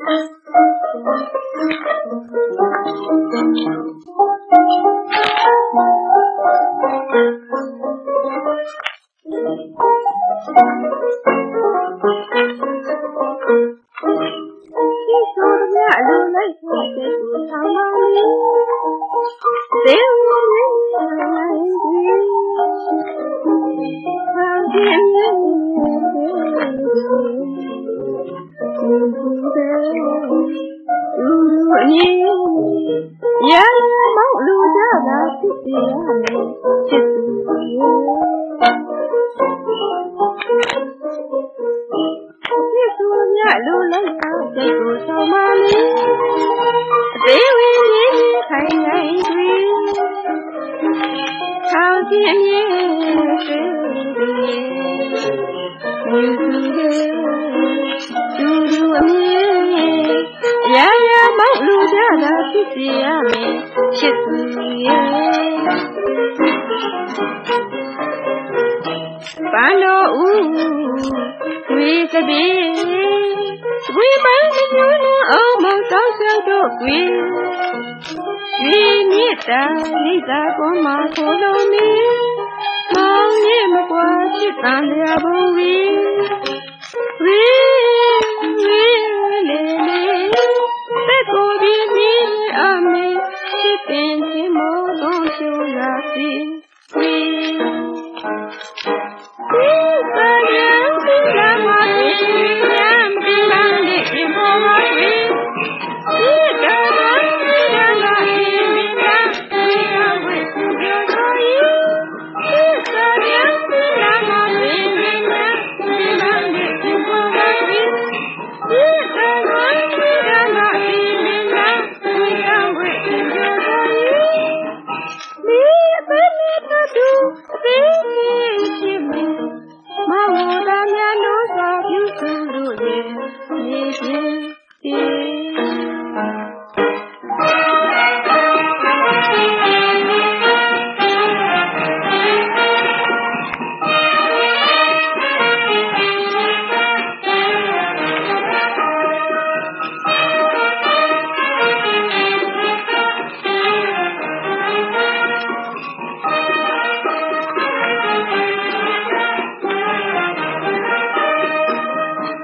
ဒီဆိုရအလိုလိုက်တဲ့ကိုဆောင်ပါ ချစ်သူရဲ့ဒီဆိုမြလူလိုက်တာစိတ်ကိုဆောင်ပါလေအသေးဝင်းကြီးခိုင်နိုင်တွေထောင်ပြင်းရဲ့တွေလူလူရဲ့လူလူအမြင်ရာရာမောက်လူကြတာဖြစ်စီရမယ်ချစ်သူရဲ့ ပန်းတော်ဦးဝေစပြေဝေပန်းမျိုးလုံးအောင်မောင်တောင်းဆောက်တော့ကွေရွှေမြစ်တာလိသာကွန်မှာခိုးလုံးမီမောင်ရဲ့မကွာချစ်တန်လျာဘူးဝီဝီဝီလေလေသက်ကိုဒီမြင်အမေချစ်ပင်ချင်းမောလုံးရှူလာစီ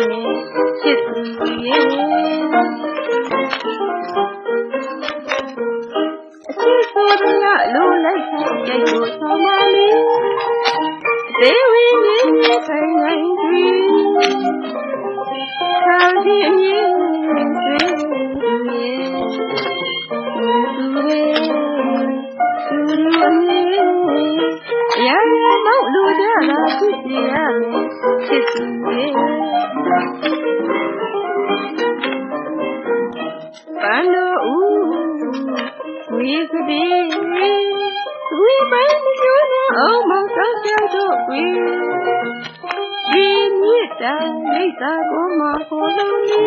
စီရမယ်ချစ်သူရဲ့အချစ်ဆိုရလိုလိုက်တဲ့ကြိတ်ကိုဆောင်ပါလေသေဝင်းကြီးခိုင်နိုင်တွေထောင်ကြီးအမြင်တွေ ပန်းတော်ဦးဝေစပြေဝေပန်းမျိုးလုံးအောင်မောင်ဆောက်ဆောက်တော့ကွေဒီမြစ်တာလိတ်သာကိုမကိုလုံးနေ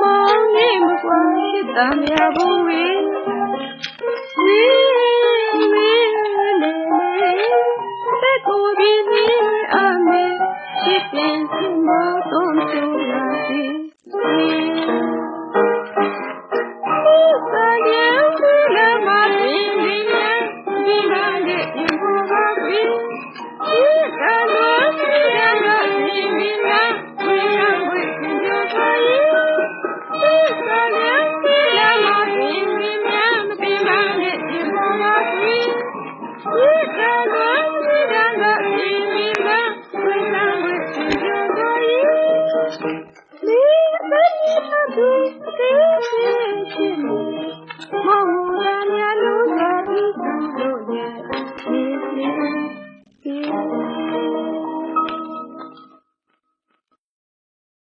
မောင်နေမကွာချစ်တမ်းရဘူးဝေဝေဝေ ချစ်ပင်စမ